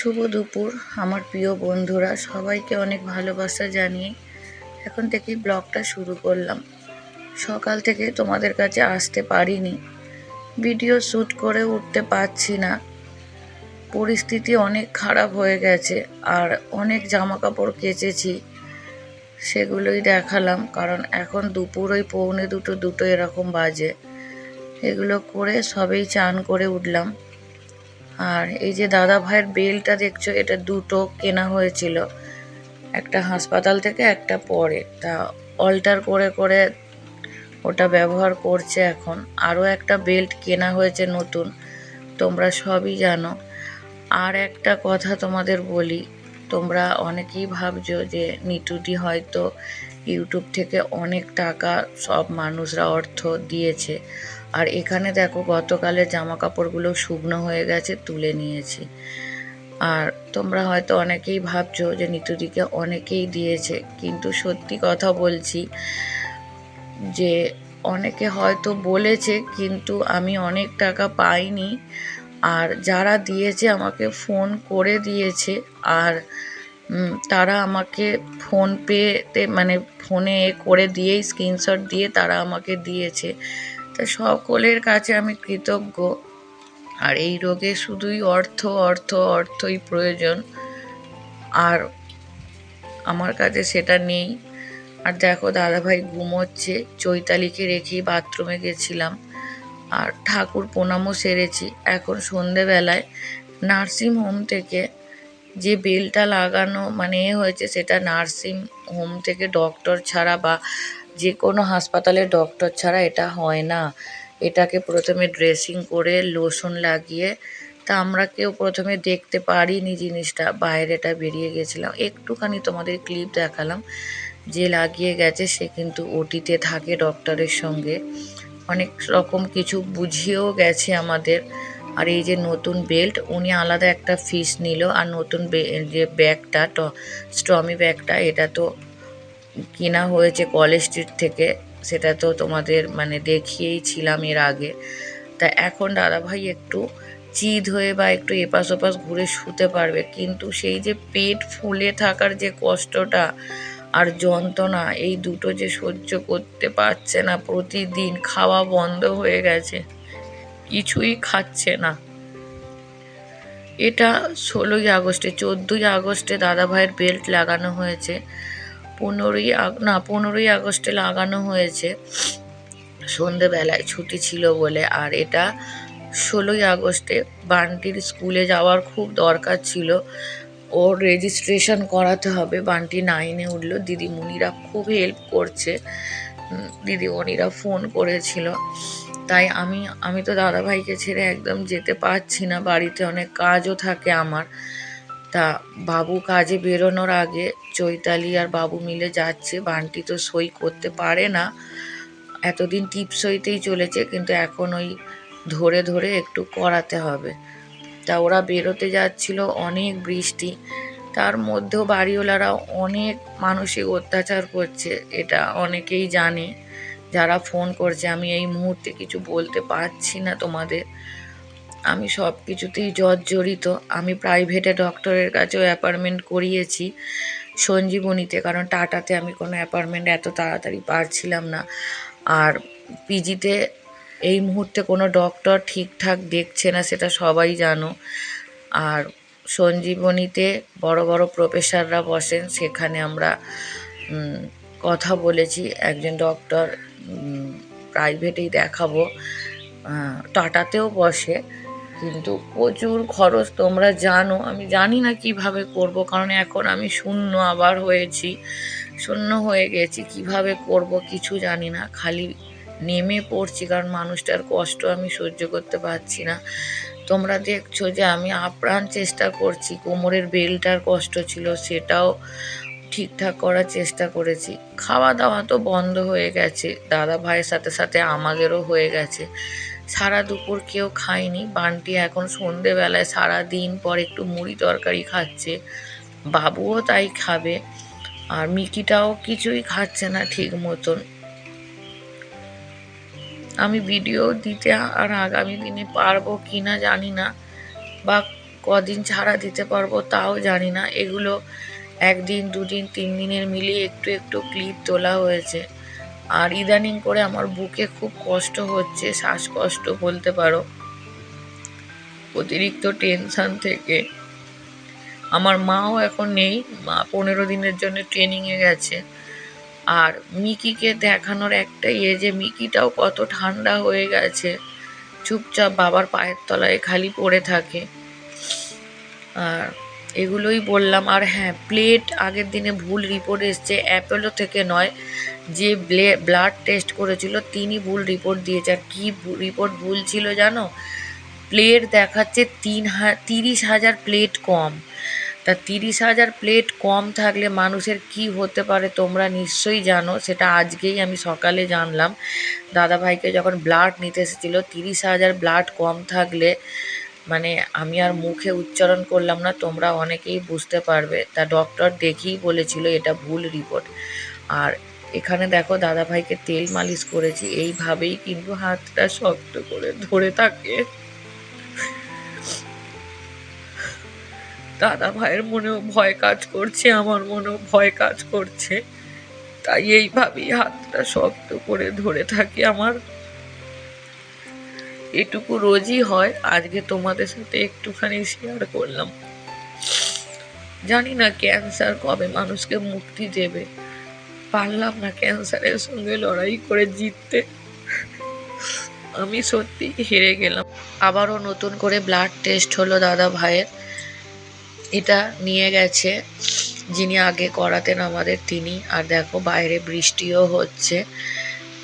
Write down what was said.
শুভ দুপুর, আমার প্রিয় বন্ধুরা, সবাইকে অনেক ভালোবাসা জানিয়ে এখন থেকেই ব্লগটা শুরু করলাম। সকাল থেকে তোমাদের কাছে আসতে পারিনি। ভিডিও শ্যুট করে উঠতে পারছি না। পরিস্থিতি অনেক খারাপ হয়ে গেছে, আর অনেক জামা কাপড় কেচেছি, সেগুলোই দেখালাম, কারণ এখন দুপুর, ওই পৌনে দুটো দুটো এরকম বাজে। এগুলো করে সবেই চান করে উঠলাম। আর এই যে দাদা ভাইয়ের বেলটা দেখছ, এটা দুটো কেনা হয়েছিল। একটা হাসপাতাল থেকে, একটা পরে। তা অল্টার করে করে ওটা ব্যবহার করছে এখন। আরও একটা বেল্ট কেনা হয়েছে নতুন, তোমরা সবই জানো। আর একটা কথা তোমাদের বলি, তোমরা অনেকেই ভাবছ যে নিটুদি হয়তো ইউটিউব থেকে অনেক টাকা সব মানুষরা অর্থ দিয়েছে। আর এখানে দেখো গতকালের জামা কাপড়গুলো শুকনো হয়ে গেছে, তুলে নিয়েছি। আর তোমরা হয়তো অনেকেই ভাবছ যে নিতুদিকে অনেকেই দিয়েছে, কিন্তু সত্যি কথা বলছি যে অনেকে হয়তো বলেছে, কিন্তু আমি অনেক টাকা পাইনি। আর যারা দিয়েছে আমাকে ফোন করে দিয়েছে, আর তারা আমাকে ফোন পেতে মানে ফোনে করে দিয়েই স্ক্রিনশট দিয়ে তারা আমাকে দিয়েছে। তা সকলের কাছে আমি কৃতজ্ঞ। আর এই রোগে শুধুই অর্থ অর্থ, অর্থই প্রয়োজন। আর আমার কাছে সেটা নেই। আর দেখো, দাদাভাই ঘুমোচ্ছে। চৈতালিকে রেখেই বাথরুমে গেছিলাম। আর ঠাকুর প্রণামও সেরেছি। এখন সন্ধেবেলায় নার্সিং হোম থেকে যে বেলটা লাগানো মানে এ হয়েছে, সেটা নার্সিং হোম থেকে ডক্টর ছাড়া বা যে কোনো হাসপাতালে ডক্টর ছাড়া এটা হয় না। এটাকে প্রথমে ড্রেসিং করে লোশন লাগিয়ে, তা আমরা কেউ প্রথমে দেখতে পারিনি জিনিসটা, বাইরেটা বেরিয়ে গেছিলাম। একটুখানি তোমাদের ক্লিপ দেখালাম, যে লাগিয়ে গেছে সে কিন্তু ওটিতে থাকে ডক্টরের সঙ্গে। অনেক রকম কিছু বুঝিয়েও গেছে আমাদের। আর এই যে নতুন বেল্ট উনি আলাদা একটা ফিস নিল। আর নতুন যে ব্যাগটা স্ট্রমি ব্যাগটা এটা তো কেনা হয়েছে কলেজ স্ট্রিট থেকে, সেটা তো তোমাদের মানে দেখিয়েই ছিলাম এর আগে। তা এখন দাদাভাই একটু চিদ হয়ে বা একটু এপাশ ওপাশ ঘুরে শুতে পারবে। কিন্তু সেই যে পেট ফুলে থাকার যে কষ্টটা আর যন্ত্রণা, এই দুটো যে সহ্য করতে পারছে না প্রতিদিন, খাওয়া বন্ধ হয়ে গেছে, কিছুই খাচ্ছে না। এটা ষোলোই আগস্টে, চোদ্দোই আগস্টে দাদাভাইয়ের বেল্ট লাগানো হয়েছে। পনেরোই না, পনেরোই আগস্টে লাগানো হয়েছে। সন্ধেবেলায় ছুটি ছিল বলে। আর এটা ষোলোই আগস্টে বান্টির স্কুলে যাওয়ার খুব দরকার ছিল। ওর রেজিস্ট্রেশন করাতে হবে। বান্টি নাইনে উঠল। দিদিমণিরা খুব হেল্প করছে। দিদিমণিরা ফোন করেছিল। তাই আমি আমি তো দাদাভাইকে ছেড়ে একদম যেতে পারছি না। বাড়িতে অনেক কাজও থাকে আমার। তা বাবু কাজে বেরোনোর আগে চৈতালি আর বাবু মিলে যাচ্ছে। বান্টি তো সই করতে পারে না। এতদিন টিপ সইতেই চলেছে, কিন্তু এখন ওই ধরে ধরে একটু করাতে হবে। তা ওরা বেরোতে যাচ্ছিল, অনেক বৃষ্টি। তার মধ্যেও বাড়িওয়ালারা অনেক মানসিক অত্যাচার করছে, এটা অনেকেই জানে। যারা ফোন করছে, আমি এই মুহূর্তে কিছু বলতে পারছি না তোমাদের। আমি সব কিছুতেই জর্জরিত। আমি প্রাইভেটে ডক্টরের কাছেও অ্যাপার্টমেন্ট করিয়েছি সঞ্জীবনীতে, কারণ টাটাতে আমি কোনো অ্যাপার্টমেন্ট এত তাড়াতাড়ি পারছিলাম না। আর পিজিতে এই মুহূর্তে কোনো ডক্টর ঠিকঠাক দেখছে না, সেটা সবাই জানো। আর সঞ্জীবনীতে বড় বড় প্রফেসররা বসেন, সেখানে আমরা কথা বলেছি। একজন ডক্টর প্রাইভেটেই দেখাবো। টাটাতেও বসে। কিন্তু প্রচুর খরচ, তোমরা জানো। আমি জানি না কীভাবে করব, কারণ এখন আমি শূন্য আবার হয়েছি। শূন্য হয়ে গেছি, কীভাবে করব কিছু জানি না। খালি নেমে পড়ছি, কারণ মানুষটার কষ্ট আমি সহ্য করতে পারছি না। তোমরা দেখছ যে আমি আপ্রাণ চেষ্টা করছি, কোমরের বেলটার কষ্ট ছিল, সেটাও ঠিকঠাক করার চেষ্টা করেছি। খাওয়া দাওয়া তো বন্ধ হয়ে গেছে দাদা ভাইয়ের সাথে সাথে আমাদেরও হয়ে গেছে। সারা দুপুর কেউ খায়নি। বান্টি এখন সন্ধেবেলায় সারা দিন পর একটু মুড়ি তরকারি খাচ্ছে। বাবুও তাই খাবে। আর মিকিটাও কিছুই খাচ্ছে না ঠিক মতন। আমি ভিডিও দিতে আর আগামী দিনে পারব কি না জানি না। বা কদিন ছাড়া দিতে পারব তাও জানি না। এগুলো একদিন, দুদিন, তিন দিনের মিলিয়ে একটু একটু ক্লিপ তোলা হয়েছে। আর ইদানিং করে আমার বুকে খুব কষ্ট হচ্ছে, শ্বাসকষ্ট বলতে পারো। অতিরিক্ত টেনশান থেকে। আমার মাও এখন নেই, মা পনেরো দিনের জন্য ট্রেনিংয়ে গেছে। আর মিকিকে দেখানোর একটা ইয়ে যে মিকিটাও কত ঠান্ডা হয়ে গেছে। চুপচাপ বাবার পায়ের তলায় খালি পড়ে থাকে। আর এগুলোই বললাম। আর হ্যাঁ প্লেট আগের দিনে ভুল রিপোর্ট এসছে। অ্যাপেলো থেকে নয়, যে ব্লাড টেস্ট করেছিল, তিনি ভুল রিপোর্ট দিয়েছে। আর কী রিপোর্ট ভুল ছিল জানো? প্লেট দেখাচ্ছে তিন হা, তিরিশ হাজার প্লেট কম। তা তিরিশ হাজার প্লেট কম থাকলে মানুষের কি হতে পারে তোমরা নিশ্চয়ই জানো। সেটা আজকেই আমি সকালে জানলাম। দাদাভাইকে যখন ব্লাড নিতে এসেছিল, তিরিশ হাজার ব্লাড কম থাকলে মানে আমি আর মুখে উচ্চারণ করলাম না, তোমরা অনেকেই বুঝতে পারবে। তা ডক্টর দেখেই বলেছিল এটা ভুল রিপোর্ট আর এখানে দেখো দাদাভাইকে তেল মালিশ করেছি, এইভাবেই কিন্তু হাতটা শক্ত করে ধরে থাকে। দাদা ভাইয়ের মনেও ভয় কাজ করছে, আমার মনেও ভয় কাজ করছে। তাই এইভাবেই হাতটা শক্ত করে ধরে থাকে আমার। এটুকু রোজই হয়, আজকে তোমাদের সাথে একটুখানি শেয়ার করলাম। জানি না ক্যান্সার কবে মানুষকে মুক্তি দেবে। পারলাম না ক্যান্সারের সঙ্গে লড়াই করে জিততে। আমি সত্যি হেরে গেলাম। আবারও নতুন করে ব্লাড টেস্ট হলো দাদা ভাইয়ের। এটা নিয়ে গেছে, যিনি আগে করাতেন আমাদের, তিনি। আর দেখো বাইরে বৃষ্টিও হচ্ছে।